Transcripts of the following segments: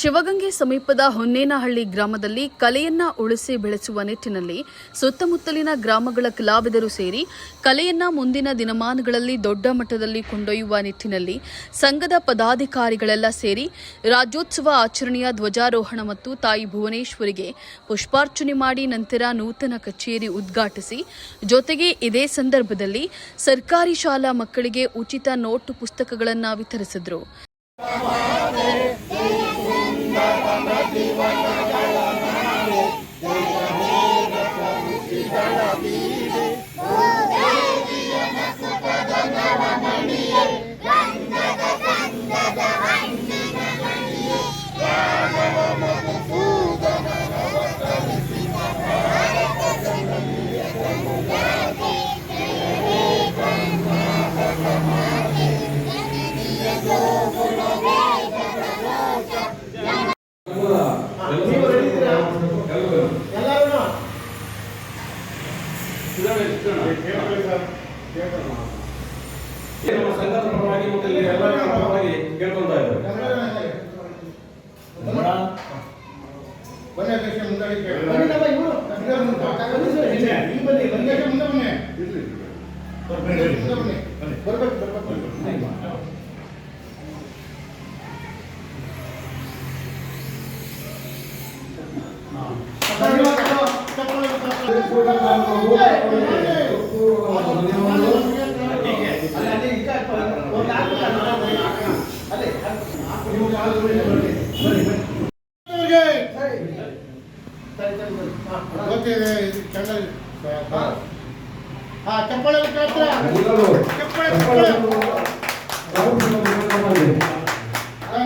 ಶಿವಗಂಗೆ ಸಮೀಪದ ಹೊನ್ನೇನಹಳ್ಳಿ ಗ್ರಾಮದಲ್ಲಿ ಕಲೆಯನ್ನ ಉಳಿಸಿ ಬೆಳೆಸುವ ನಿಟ್ಟಿನಲ್ಲಿ ಸುತ್ತಮುತ್ತಲಿನ ಗ್ರಾಮಗಳ ಕಲಾವಿದರು ಸೇರಿ ಕಲೆಯನ್ನ ಮುಂದಿನ ದಿನಮಾನಗಳಲ್ಲಿ ದೊಡ್ಡ ಮಟ್ಟದಲ್ಲಿ ಕೊಂಡೊಯ್ಯುವ ನಿಟ್ಟಿನಲ್ಲಿ ಸಂಘದ ಪದಾಧಿಕಾರಿಗಳೆಲ್ಲ ಸೇರಿ ರಾಜ್ಯೋತ್ಸವ ಆಚರಣೆಯ ಧ್ವಜಾರೋಹಣ ಮತ್ತು ತಾಯಿ ಭುವನೇಶ್ವರಿಗೆ ಪುಷ್ಪಾರ್ಚನೆ ಮಾಡಿ ನಂತರ ನೂತನ ಕಚೇರಿ ಉದ್ಘಾಟಿಸಿ, ಜೊತೆಗೆ ಇದೇ ಸಂದರ್ಭದಲ್ಲಿ ಸರ್ಕಾರಿ ಶಾಲಾ ಮಕ್ಕಳಿಗೆ ಉಚಿತ ನೋಟು ಪುಸ್ತಕಗಳನ್ನು ವಿತರಿಸಿದರು. ಇಲ್ಲಿ ಎಲ್ಲರ ಪರವಾಗಿ ಕೇಳ್ಕೊಂತ ಇದ್ದಾರೆ ಬನ್ನಿ ಅಧ್ಯಕ್ಷ ಮುಂದೆ ಕೇಳಿ. ಇಲ್ಲಿ ಬನ್ನಿ, ಅಧ್ಯಕ್ಷ ಮುಂದೆ ಬನ್ನಿ. ಮುಂದೆ ಬನ್ನಿ. ಬರ್ಬೇಕು, ಬರ್ಬೇಕು. ಗೊತ್ತಿದೆ, ಇದು ಚೆಂದ- ಹಾ. ಹಾ, ಚಪ್ಪಾಳೆ ಕೇಳ್ತೀರಾ? ಚಪ್ಪಾಳೆ, ಚಪ್ಪಾಳೆ. ಹಾ.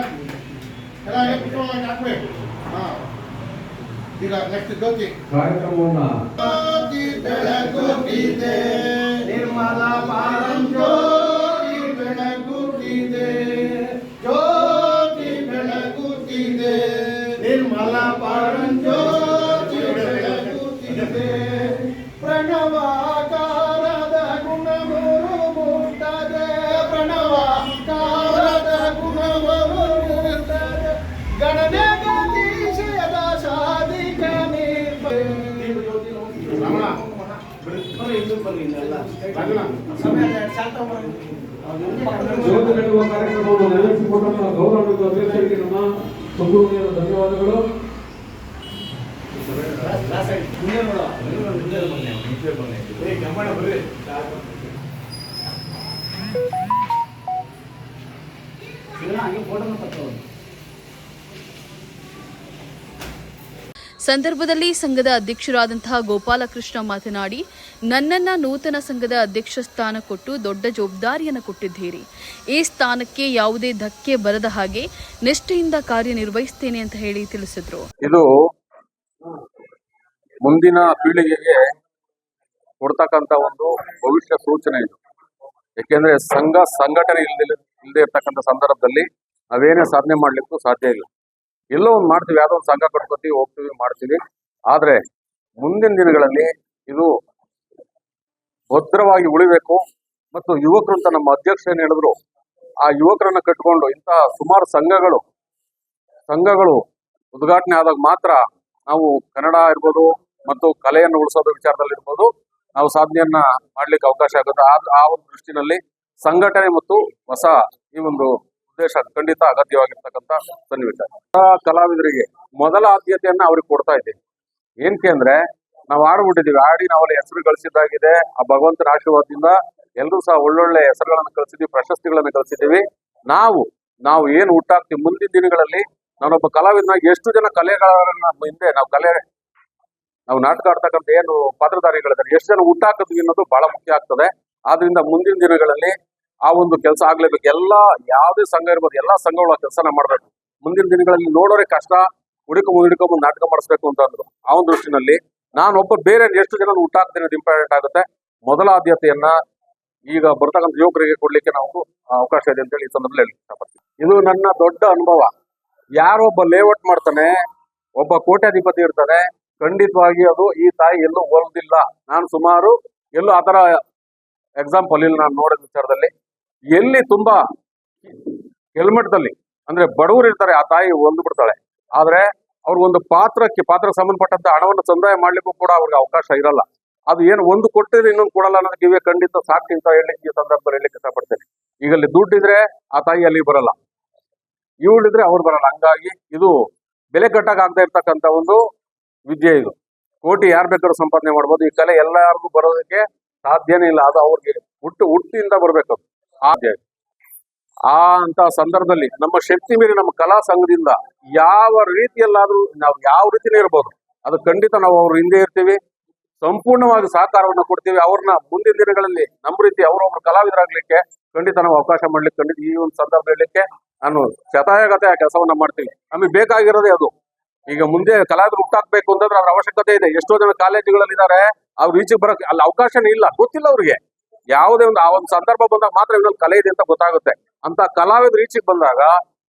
ಎಲ್ಲ ಏನ್ ಕುತ್ಕೊಳ್ಳೋಕೆ ಹಾಕ್ಬೇಕು. ಹಾ. ಈಗ ನೆಕ್ಸ್ಟ್ ಜ್ಯೋತಿ ಕಾರ್ಯಕ್ರಮವನ್ನ ಜ್ಯೋತಿ ನೆಡುವ. ಕಾರ್ಯಕ್ರಮವನ್ನು ನೆರವೇರಿಸಿಕೊಂಡ ನಮ್ಮ ಗೌರವಾನ್ವಿತ ಅಧ್ಯಕ್ಷರಿಗೆ ನಮ್ಮ ತುಂಬುವುದರ ಧನ್ಯವಾದಗಳು ಸಂದರ್ಭದಲ್ಲಿ ಸಂಘದ ಅಧ್ಯಕ್ಷರಾದಂತಹ ಗೋಪಾಲಕೃಷ್ಣ ಮಾತನಾಡಿ, ನನ್ನನ್ನ ನೂತನ ಸಂಘದ ಅಧ್ಯಕ್ಷ ಸ್ಥಾನ ಕೊಟ್ಟು ದೊಡ್ಡ ಜವಾಬ್ದಾರಿಯನ್ನು ಕೊಟ್ಟಿದ್ದೀರಿ. ಈ ಸ್ಥಾನಕ್ಕೆ ಯಾವುದೇ ಧಕ್ಕೆ ಬರದ ಹಾಗೆ ನಿಷ್ಠೆಯಿಂದ ಕಾರ್ಯನಿರ್ವಹಿಸ್ತೇನೆ ಅಂತ ಹೇಳಿ ತಿಳಿಸಿದ್ರು. ಇದು ಮುಂದಿನ ಪೀಳಿಗೆಗೆ ಕೊಡ್ತಕ್ಕಂತ ಒಂದು ಭವಿಷ್ಯ ಸೂಚನೆ ಇದು. ಯಾಕೆಂದ್ರೆ ಸಂಘ ಸಂಘಟನೆ ಇಲ್ಲದೆ ಇಲ್ಲದೆ ಇರ್ತಕ್ಕಂಥ ಸಂದರ್ಭದಲ್ಲಿ ನಾವೇನೇ ಸಾಧನೆ ಮಾಡ್ಲಿಕ್ಕೂ ಸಾಧ್ಯ ಇಲ್ಲ. ಎಲ್ಲೋ ಒಂದು ಮಾಡ್ತೀವಿ, ಯಾವುದೋ ಒಂದು ಸಂಘ ಕಟ್ಕೋತೀವಿ, ಹೋಗ್ತೀವಿ, ಮಾಡ್ತೀವಿ. ಆದರೆ ಮುಂದಿನ ದಿನಗಳಲ್ಲಿ ಇದು ಭದ್ರವಾಗಿ ಉಳಿಬೇಕು. ಮತ್ತು ಯುವಕರು ಅಂತ ನಮ್ಮ ಅಧ್ಯಕ್ಷ ಏನು ಹೇಳಿದ್ರು, ಆ ಯುವಕರನ್ನ ಕಟ್ಕೊಂಡು ಇಂತಹ ಸುಮಾರು ಸಂಘಗಳು ಸಂಘಗಳು ಉದ್ಘಾಟನೆ ಆದಾಗ ಮಾತ್ರ ನಾವು ಕನ್ನಡ ಇರ್ಬೋದು ಮತ್ತು ಕಲೆಯನ್ನು ಉಳಿಸೋದು ವಿಚಾರದಲ್ಲಿ ಇರ್ಬೋದು, ನಾವು ಸಾಧನೆಯನ್ನ ಮಾಡ್ಲಿಕ್ಕೆ ಅವಕಾಶ ಆಗುತ್ತೆ. ಆ ಒಂದು ದೃಷ್ಟಿನಲ್ಲಿ ಸಂಘಟನೆ ಮತ್ತು ಹೊಸ ಈ ಒಂದು ಉದ್ದೇಶ ಖಂಡಿತ ಅಗತ್ಯವಾಗಿರ್ತಕ್ಕಂತ ಸನ್ನಿವೇಶ. ಕಲಾವಿದರಿಗೆ ಮೊದಲ ಆದ್ಯತೆಯನ್ನ ಅವ್ರಿಗೆ ಕೊಡ್ತಾ ಇದ್ದೀವಿ. ಏನಕ್ಕೆ ಅಂದ್ರೆ ನಾವು ಆಡ್ಬಿಟ್ಟಿದೀವಿ ಆಡಿ ನಾವಲ್ಲಿ ಹೆಸರು ಗಳಿಸಿದ್ದಾಗಿದೆ. ಆ ಭಗವಂತನ ಆಶೀರ್ವಾದದಿಂದ ಎಲ್ಲರೂ ಸಹ ಒಳ್ಳೊಳ್ಳೆ ಹೆಸರುಗಳನ್ನು ಕಳಿಸಿದ್ವಿ ಪ್ರಶಸ್ತಿಗಳನ್ನು ಕಳಿಸಿದ್ದೀವಿ. ನಾವು ನಾವು ಏನು ಹುಟ್ಟಾಕ್ತಿವಿ ಮುಂದಿನ ದಿನಗಳಲ್ಲಿ ನಾನೊಬ್ಬ ಕಲಾವಿದನಾಗಿ ಎಷ್ಟು ಜನ ಕಲೆಗಾರರನ್ನ ಹಿಂದೆ ನಾವು ಕಲೆ, ನಾವು ನಾಟಕ ಆಡ್ತಕ್ಕಂಥ ಏನು ಪಾತ್ರಧಾರಿಗಳಿದ್ದಾರೆ, ಎಷ್ಟು ಜನ ಹುಟ್ಟಾಕಿದ್ವಿ ಅನ್ನೋದು ಬಹಳ ಮುಖ್ಯ ಆಗ್ತದೆ. ಆದ್ರಿಂದ ಮುಂದಿನ ದಿನಗಳಲ್ಲಿ ಆ ಒಂದು ಕೆಲಸ ಆಗ್ಲೇಬೇಕು. ಎಲ್ಲ ಯಾವುದೇ ಸಂಘ ಇರ್ಬೋದು, ಎಲ್ಲಾ ಸಂಘಗಳು ಆ ಕೆಲಸನ ಮಾಡ್ಬೇಕು. ಮುಂದಿನ ದಿನಗಳಲ್ಲಿ ನೋಡೋರೆ ಕಷ್ಟ, ಹುಡುಕ ಹುಡುಕೊಂಡ್ ನಾಟಕ ಮಾಡಿಸ್ಬೇಕು ಅಂತ ಅಂದ್ರು. ಆ ಒಂದು ದೃಷ್ಟಿನಲ್ಲಿ ನಾನೊಬ್ಬ ಬೇರೆ ಎಷ್ಟು ಜನ ಹುಟ್ಟಾಕ್ತೀನಿ ಅದು ಇಂಪಾರ್ಟೆಂಟ್ ಆಗುತ್ತೆ. ಮೊದಲ ಆದ್ಯತೆಯನ್ನ ಈಗ ಬರ್ತಕ್ಕಂಥ ಯುವಕರಿಗೆ ಕೊಡ್ಲಿಕ್ಕೆ ನಾವು ಅವಕಾಶ ಇದೆ ಅಂತ ಹೇಳಿ ಈ ಸಂದರ್ಭದಲ್ಲಿ ಇಷ್ಟಪಡ್ತೀನಿ. ಇದು ನನ್ನ ದೊಡ್ಡ ಅನುಭವ. ಯಾರೊಬ್ಬ ಲೇಔಟ್ ಮಾಡ್ತಾನೆ, ಒಬ್ಬ ಕೋಟ್ಯಾಧಿಪತಿ ಇರ್ತಾನೆ, ಖಂಡಿತವಾಗಿ ಅದು ಈ ತಾಯಿ ಎಲ್ಲೂ ಹೋಲ್ದಿಲ್ಲ. ನಾನು ಸುಮಾರು ಎಲ್ಲೂ ಆತರ ಎಕ್ಸಾಂಪಲ್ ಇಲ್ಲಿ ನಾನು ನೋಡಿದ ವಿಚಾರದಲ್ಲಿ ಎಲ್ಲಿ ತುಂಬಾ ಹೆಲ್ಮೆಟ್ದಲ್ಲಿ, ಅಂದ್ರೆ ಬಡವರು ಇರ್ತಾರೆ, ಆ ತಾಯಿ ಒಂದು ಬಿಡ್ತಾಳೆ. ಆದ್ರೆ ಒಂದು ಪಾತ್ರಕ್ಕೆ ಪಾತ್ರಕ್ಕೆ ಸಂಬಂಧಪಟ್ಟಂತ ಹಣವನ್ನು ಸಂದಾಯ ಮಾಡ್ಲಿಕ್ಕೂ ಕೂಡ ಅವ್ರಿಗೆ ಅವಕಾಶ ಇರಲ್ಲ. ಅದು ಏನು ಒಂದು ಕೊಟ್ಟಿದ್ರೆ ಇನ್ನೊಂದು ಕೊಡಲ್ಲ ಅನ್ನೋದಕ್ಕೆ ಇವೇ ಖಂಡಿತ ಸಾಕ್ಷಿ ಅಂತ ಹೇಳಲಿಕ್ಕೆ ಈ ಸಂದರ್ಭ ಹೇಳಲಿಕ್ಕೆ ಇಷ್ಟಪಡ್ತೇನೆ. ಈಗ ಅಲ್ಲಿ ದುಡ್ಡಿದ್ರೆ ಆ ತಾಯಿ ಅಲ್ಲಿ ಬರಲ್ಲ. ಇವಳಿದ್ರೆ ಅವ್ರು ಬರಲ್ಲ. ಹಂಗಾಗಿ ಇದು ಬೆಲೆ ಕಟ್ಟಾಗ ಆಗ್ತಾ ಇರ್ತಕ್ಕಂಥ ಒಂದು ವಿದ್ಯೆ ಇದು. ಕೋಟಿ ಯಾರು ಬೇಕಾದ್ರೂ ಸಂಪಾದನೆ ಮಾಡ್ಬೋದು. ಈ ಕಲೆ ಎಲ್ಲರಿಗೂ ಬರೋದಕ್ಕೆ ಸಾಧ್ಯನೇ ಇಲ್ಲ. ಅದು ಅವ್ರಿಗೆ ಹುಟ್ಟು ಹುಟ್ಟಿಯಿಂದ ಬರ್ಬೇಕು ಆ ಅಂತ ಸಂದರ್ಭದಲ್ಲಿ ನಮ್ಮ ಶಕ್ತಿ ಮೀರಿ ನಮ್ಮ ಕಲಾ ಸಂಘದಿಂದ ಯಾವ ರೀತಿಯಲ್ಲಾದ್ರೂ ನಾವು ಯಾವ ರೀತಿನೇ ಇರ್ಬೋದು. ಅದು ಖಂಡಿತ ನಾವು ಅವ್ರ ಹಿಂದೆ ಇರ್ತೀವಿ. ಸಂಪೂರ್ಣವಾಗಿ ಸಹಕಾರವನ್ನು ಕೊಡ್ತೀವಿ. ಅವ್ರನ್ನ ಮುಂದಿನ ದಿನಗಳಲ್ಲಿ ನಮ್ಮ ರೀತಿ ಅವರೊಬ್ರು ಕಲಾವಿದರಾಗ್ಲಿಕ್ಕೆ ಖಂಡಿತ ನಾವು ಅವಕಾಶ ಮಾಡ್ಲಿಕ್ಕೆ ಖಂಡಿತ ಈ ಒಂದು ಸಂದರ್ಭ ಹೇಳಲಿಕ್ಕೆ ನಾನು ಶತಾಯಗತೆ ಆ ಕೆಲಸವನ್ನ ಮಾಡ್ತೀವಿ ನಮಗೆ ಬೇಕಾಗಿರೋದೇ ಅದು. ಈಗ ಮುಂದೆ ಕಲಾವಿದರು ಹುಟ್ಟಾಕ್ಬೇಕು ಅಂತಂದ್ರೆ ಅದ್ರ ಅವಶ್ಯಕತೆ ಇದೆ. ಎಷ್ಟೋ ಜನ ಕಾಲೇಜುಗಳಲ್ಲಿ ಇದ್ದಾರೆ ಅವ್ರು ಈಚೆಗೆ ಬರಕ್ಕೆ ಅಲ್ಲಿ ಅವಕಾಶನೇ ಇಲ್ಲ. ಗೊತ್ತಿಲ್ಲ ಅವ್ರಿಗೆ. ಯಾವುದೇ ಒಂದು, ಆ ಒಂದು ಸಂದರ್ಭ ಬಂದಾಗ ಮಾತ್ರ ಇವ್ರಲ್ಲಿ ಕಲೆ ಇದೆ ಅಂತ ಗೊತ್ತಾಗುತ್ತೆ. ಅಂತ ಕಲಾವಿದ ರೀಚಿಗೆ ಬಂದಾಗ,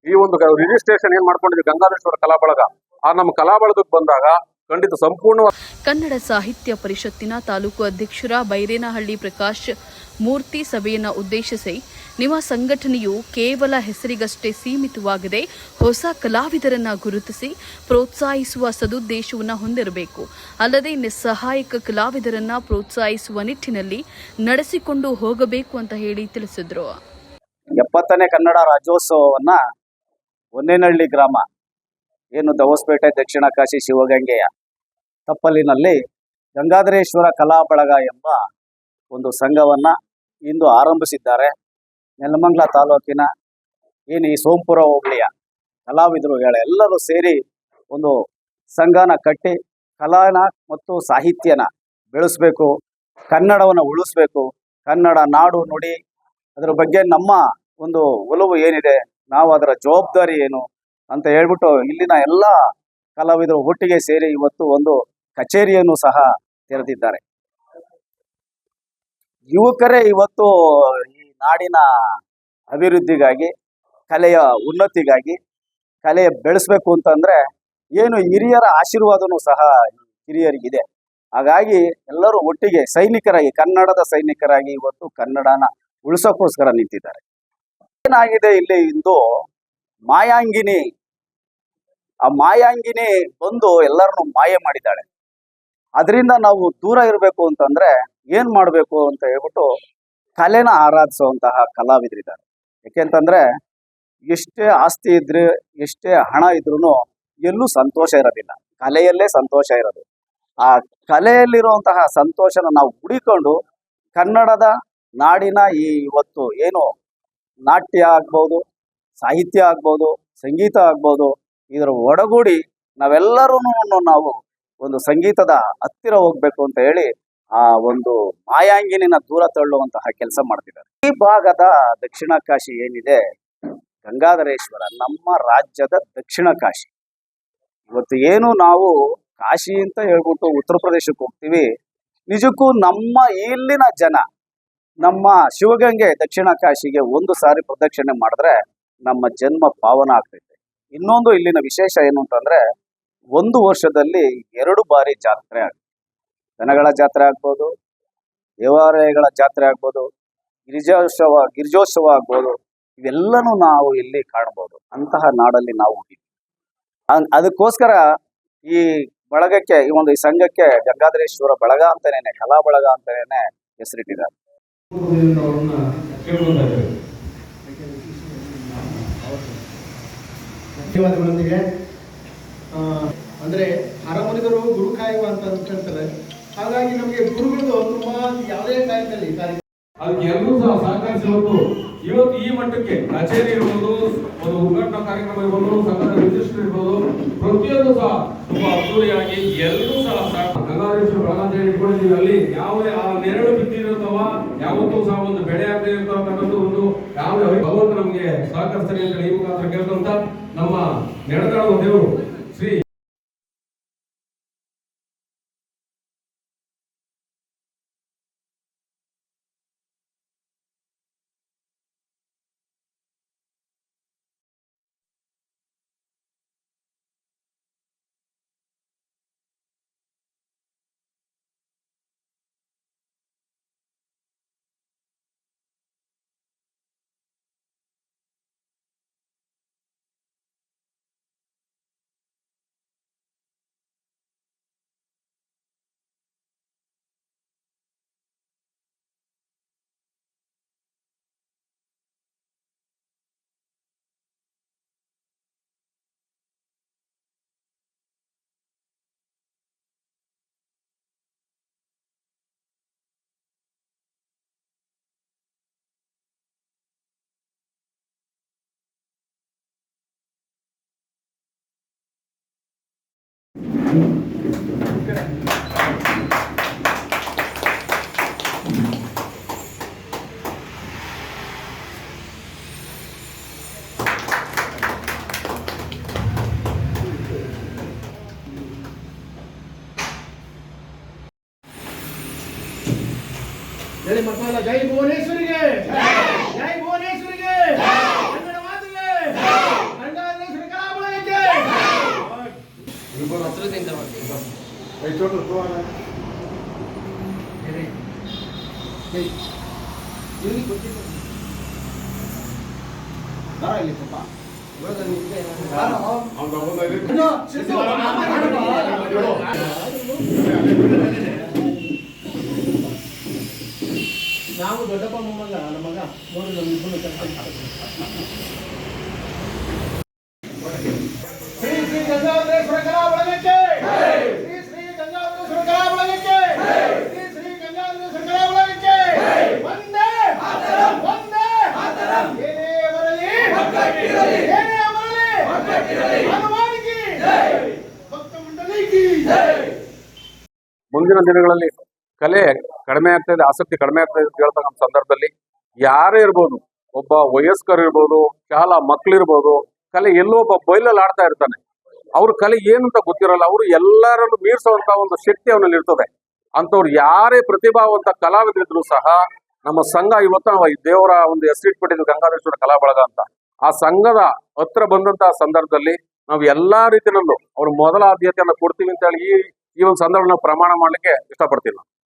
ಈ ಒಂದು ರಿಜಿಸ್ಟ್ರೇಷನ್ ಏನ್ ಮಾಡ್ಕೊಂಡಿದ್ವಿ? ಗಂಗಾಧೇಶ್ವರ ಕಲಾ ಬಳಗ. ಆ ನಮ್ಮ ಕಲಾ ಬಳಗಕ್ಕೆ ಬಂದಾಗ ಖಂಡಿತ ಸಂಪೂರ್ಣ ಕನ್ನಡ ಸಾಹಿತ್ಯ ಪರಿಷತ್ತಿನ ತಾಲೂಕು ಅಧ್ಯಕ್ಷರ ಬೈರೇನಹಳ್ಳಿ ಪ್ರಕಾಶ್ ಮೂರ್ತಿ ಸಭೆಯನ್ನು ಉದ್ದೇಶಿಸಿ ನಿಮ್ಮ ಸಂಘಟನೆಯು ಕೇವಲ ಹೆಸರಿಗಷ್ಟೇ ಸೀಮಿತವಾಗದೆ ಹೊಸ ಕಲಾವಿದರನ್ನ ಗುರುತಿಸಿ ಪ್ರೋತ್ಸಾಹಿಸುವ ಸದುದ್ದೇಶವನ್ನು ಹೊಂದಿರಬೇಕು. ಅಲ್ಲದೆ ನಿಸ್ಸಹಾಯಕ ಕಲಾವಿದರನ್ನ ಪ್ರೋತ್ಸಾಹಿಸುವ ನಿಟ್ಟಿನಲ್ಲಿ ನಡೆಸಿಕೊಂಡು ಹೋಗಬೇಕು ಅಂತ ಹೇಳಿ ತಿಳಿಸಿದ್ರು. ಎಪ್ಪತ್ತನೇ ಕನ್ನಡ ರಾಜ್ಯೋತ್ಸವವನ್ನ ಒಂದೇನಹಳ್ಳಿ ಗ್ರಾಮ, ಏನು ದವಸ್ಪೇಟೆ, ದಕ್ಷಿಣ ಕಾಶಿ, ಶಿವಗಂಗೆಯ ತಪ್ಪಲಿನಲ್ಲಿ ಗಂಗಾಧರೇಶ್ವರ ಕಲಾ ಬಳಗ ಎಂಬ ಒಂದು ಸಂಘವನ್ನ ಇಂದು ಆರಂಭಿಸಿದ್ದಾರೆ. ನೆಲಮಂಗಲ ತಾಲೂಕಿನ ಏನು ಈ ಸೋಂಪುರ ಹೋಬಳಿಯ ಕಲಾವಿದರು ಎಲ್ಲರೂ ಸೇರಿ ಒಂದು ಸಂಘನ ಕಟ್ಟಿ ಕಲಾನ ಮತ್ತು ಸಾಹಿತ್ಯನ ಬೆಳೆಸ್ಬೇಕು, ಕನ್ನಡವನ್ನು ಉಳಿಸ್ಬೇಕು, ಕನ್ನಡ ನಾಡು ನುಡಿ ಅದರ ಬಗ್ಗೆ ನಮ್ಮ ಒಂದು ಒಲವು ಏನಿದೆ, ನಾವು ಅದರ ಜವಾಬ್ದಾರಿ ಏನು ಅಂತ ಹೇಳ್ಬಿಟ್ಟು ಇಲ್ಲಿನ ಎಲ್ಲ ಕಲಾವಿದರು ಒಟ್ಟಿಗೆ ಸೇರಿ ಇವತ್ತು ಒಂದು ಕಚೇರಿಯನ್ನು ಸಹ ತೆರೆದಿದ್ದಾರೆ. ಯುವಕರೇ ಇವತ್ತು ನಾಡಿನ ಅಭಿವೃದ್ಧಿಗಾಗಿ, ಕಲೆಯ ಉನ್ನತಿಗಾಗಿ, ಕಲೆ ಬೆಳೆಸ್ಬೇಕು ಅಂತಂದ್ರೆ ಏನು ಹಿರಿಯರ ಆಶೀರ್ವಾದನೂ ಸಹ ಹಿರಿಯರಿಗಿದೆ. ಹಾಗಾಗಿ ಎಲ್ಲರೂ ಒಟ್ಟಿಗೆ ಸೈನಿಕರಾಗಿ, ಕನ್ನಡದ ಸೈನಿಕರಾಗಿ ಇವತ್ತು ಕನ್ನಡನ ಉಳಿಸೋಕ್ಕೋಸ್ಕರ ನಿಂತಿದ್ದಾರೆ. ಏನಾಗಿದೆ ಇಲ್ಲಿ ಇಂದು ಮಾಯಾಂಗಿನಿ, ಆ ಮಾಯಾಂಗಿನಿ ಬಂದು ಎಲ್ಲರನ್ನು ಮಾಯೆ ಮಾಡಿದ್ದಾಳೆ. ಅದರಿಂದ ನಾವು ದೂರ ಇರಬೇಕು ಅಂತಂದ್ರೆ ಏನ್ ಮಾಡಬೇಕು ಅಂತ ಹೇಳ್ಬಿಟ್ಟು ಕಲೆನ ಆರಾಧಿಸುವಂತಹ ಕಲಾವಿದರಿದ್ದಾರೆ. ಯಾಕೆಂತಂದ್ರೆ ಎಷ್ಟೇ ಆಸ್ತಿ ಇದ್ರೆ, ಎಷ್ಟೇ ಹಣ ಇದ್ರೂ ಎಲ್ಲೂ ಸಂತೋಷ ಇರೋದಿಲ್ಲ. ಕಲೆಯಲ್ಲೇ ಸಂತೋಷ ಇರೋದು. ಆ ಕಲೆಯಲ್ಲಿರುವಂತಹ ಸಂತೋಷನ ನಾವು ಹುಡಿಕೊಂಡು ಕನ್ನಡದ ನಾಡಿನ ಈ ಇವತ್ತು ಏನು ನಾಟ್ಯ ಆಗ್ಬೋದು, ಸಾಹಿತ್ಯ ಆಗ್ಬೋದು, ಸಂಗೀತ ಆಗ್ಬೋದು, ಇದರ ಒಡಗೂಡಿ ನಾವೆಲ್ಲರೂ ನಾವು ಒಂದು ಸಂಗೀತದ ಹತ್ತಿರ ಹೋಗ್ಬೇಕು ಅಂತ ಹೇಳಿ ಆ ಒಂದು ಮಾಯಾಂಗಿನ ದೂರ ತಳ್ಳುವಂತಹ ಕೆಲಸ ಮಾಡ್ತಿದ್ದಾರೆ. ಈ ಭಾಗದ ದಕ್ಷಿಣ ಕಾಶಿ ಏನಿದೆ? ಗಂಗಾಧರೇಶ್ವರ, ನಮ್ಮ ರಾಜ್ಯದ ದಕ್ಷಿಣ ಕಾಶಿ ಇವತ್ತು ಏನು ನಾವು ಕಾಶಿ ಅಂತ ಹೇಳ್ಬಿಟ್ಟು ಉತ್ತರ ಪ್ರದೇಶಕ್ಕೆ ಹೋಗ್ತೀವಿ. ನಿಜಕ್ಕೂ ನಮ್ಮ ಇಲ್ಲಿನ ಜನ, ನಮ್ಮ ಶಿವಗಂಗೆ ದಕ್ಷಿಣ ಕಾಶಿಗೆ ಒಂದು ಸಾರಿ ಪ್ರದಕ್ಷಿಣೆ ಮಾಡಿದ್ರೆ ನಮ್ಮ ಜನ್ಮ ಪಾವನ ಆಗ್ತೈತೆ. ಇನ್ನೊಂದು ಇಲ್ಲಿನ ವಿಶೇಷ ಏನು ಅಂತಂದ್ರೆ, ಒಂದು ವರ್ಷದಲ್ಲಿ ಎರಡು ಬಾರಿ ಜಾತ್ರೆ ಆಗುತ್ತೆ. ದನಗಳ ಜಾತ್ರೆ ಆಗ್ಬೋದು, ದೇವಾಲಯಗಳ ಜಾತ್ರೆ ಆಗ್ಬೋದು, ಗಿರಿಜೋತ್ಸವ ಗಿರಿಜೋತ್ಸವ ಆಗ್ಬೋದು, ಇವೆಲ್ಲನೂ ನಾವು ಇಲ್ಲಿ ಕಾಣ್ಬೋದು. ಅಂತಹ ನಾಡಲ್ಲಿ ನಾವು ಹುಟ್ಟಿದ್ವಿ. ಅದಕ್ಕೋಸ್ಕರ ಈ ಬಳಗಕ್ಕೆ, ಈ ಒಂದು ಈ ಸಂಘಕ್ಕೆ ಗಂಗಾಧರೇಶ್ವರ ಬಳಗ ಅಂತಾನೇನೆ ಕಲಾ ಬಳಗ ಅಂತಾನೇನೆ ಹೆಸರಿಟ್ಟಿದ್ದಾರೆ. ಧನ್ಯವಾದಗಳೊಂದಿಗೆ. ಅಂದ್ರೆ ಹರಮುನಿಗರು ಗುರುಕಾಯುವ ಅಂತ ಹೇಳ್ತಾರೆ. ಹಾಗಾಗಿ ನಮಗೆ ಗುರುಗಳು ತುಂಬಾ ಯಾವುದೇ ಕಾರ್ಯದಲ್ಲಿ ಕಾರ್ಯ ಅದಕ್ಕೆ ಎಲ್ಲರೂ ಸಹ ಸಹಕರಿಸಬೇಕು ಇವತ್ತು ಈ ಮಟ್ಟಕ್ಕೆ ಕಚೇರಿ ಇರ್ಬೋದು, ಒಂದು ಉದ್ಘಾಟನಾ ಕಾರ್ಯಕ್ರಮ ಇರ್ಬೋದು, ಸಂಘದ ರಿಜಿಸ್ಟರ್ ಇರ್ಬೋದು, ಪ್ರತಿಯೊಂದು ಸಹ ತುಂಬಾ ಅದ್ದೂರಿಯಾಗಿ ಎಲ್ಲರೂ ಸಹ ಗಂಗಾಧರೇಶ್ವರ ಹೇಳಿ ಇಟ್ಕೊಂಡಿದ್ದೀವಿ. ಅಲ್ಲಿ ಯಾವುದೇ ಆ ನೆರಳು ಬಿದ್ದಿರುತ್ತವ, ಯಾವತ್ತೂ ಸಹ ಒಂದು ಬೆಳೆ ಆಗದೆ ಇರ್ತಕ್ಕಂಥದ್ದು ಒಂದು ಯಾವುದೇ ಭಗವಂತ ನಮಗೆ ಸಹಕರಿಸ್ತಾರೆ ಅಂತ ಈ ಮುಖಾಂತರ ಕೇಳ್ಕೊಂತ ನಮ್ಮ ನೆಡದಾಳುವ ದೇವರು ಜೈ ಭುವನೇಶ್ವರಿಗೆ ಜೈ ಭುವನೇಶ್ವರಿಗೆ ಕನ್ನಡ ಮಾತಿಗೆ ಗಂಗಾಧರೇಶ್ವರಿ ಕಲಾಬಳಗಕ್ಕೆ ಪಾಪ ನಾವು ದೊಡ್ಡಪ್ಪ ಮೊಮ್ಮಗ ನಮ್ಮ ಮಗ ನೋಡಿ ನಮ್ಮ ಇಬ್ಬರು ಶ್ರೀ ಶ್ರೀ ಗಂಗಾಧರೇಶ್ವರ ಕಲಾ ಬಳಗಕ್ಕೆ ಶ್ರೀ ಶ್ರೀ ಗಂಗಾಧರೇಶ್ವರ ಕಲಾ ಬಳಗಕ್ಕೆ ಶ್ರೀ ಶ್ರೀ ಗಂಗಾಧರೇಶ್ವರ ಕಲಾ ಬಳಗಕ್ಕೆ ಒಂದೇ ಒಂದೇ ಏನೇ ಬರಲಿ ಏನೇ ಬರಲಿ ಹನುಮಾನಿಗೆ ಭಕ್ತ ಮಂಡಲಿಗೆ ಮುಂದಿನ ದಿನಗಳಲ್ಲಿ ಕಲೆ ಕಡಿಮೆ ಆಗ್ತಾ ಇದೆ, ಆಸಕ್ತಿ ಕಡಿಮೆ ಆಗ್ತಾ ಇದೆ ಅಂತ ಹೇಳ್ತಕ್ಕಂಥ ಸಂದರ್ಭದಲ್ಲಿ ಯಾರೇ ಇರ್ಬೋದು, ಒಬ್ಬ ವಯಸ್ಕರು ಇರ್ಬೋದು, ಶಾಲ ಮಕ್ಳಿರ್ಬೋದು, ಕಲೆ ಎಲ್ಲೋ ಒಬ್ಬ ಬೈಲಲ್ಲಿ ಆಡ್ತಾ ಇರ್ತಾನೆ. ಅವ್ರ ಕಲೆ ಏನು ಅಂತ ಗೊತ್ತಿರಲ್ಲ, ಅವರು ಎಲ್ಲರನ್ನು ಮೀರಿಸುವಂತ ಒಂದು ಶಕ್ತಿ ಅವನಲ್ಲಿ ಇರ್ತದೆ. ಅಂತವ್ರು ಯಾರೇ ಪ್ರತಿಭಾವಂತ ಕಲಾವಿದ್ರು ಸಹ ನಮ್ಮ ಸಂಘ ಇವತ್ತು ಈ ದೇವರ ಒಂದು ಹೆಸರಿಟ್ಬಿಟ್ಟಿದ್ದು ಗಂಗಾಧರೇಶ್ವರ ಕಲಾ ಬಳಗ ಅಂತ. ಆ ಸಂಘದ ಹತ್ರ ಬಂದಂತಹ ಸಂದರ್ಭದಲ್ಲಿ ನಾವು ಎಲ್ಲಾ ರೀತಿಯಲ್ಲೂ ಅವ್ರ ಮೊದಲ ಆದ್ಯತೆಯನ್ನು ಕೊಡ್ತೀವಿ ಅಂತ ಹೇಳಿ ಈ ಈ ಒಂದು ಸಂದರ್ಭ ನಾವು ಪ್ರಮಾಣ ಮಾಡಲಿಕ್ಕೆ ಇಷ್ಟಪಡ್ತೀನಿ.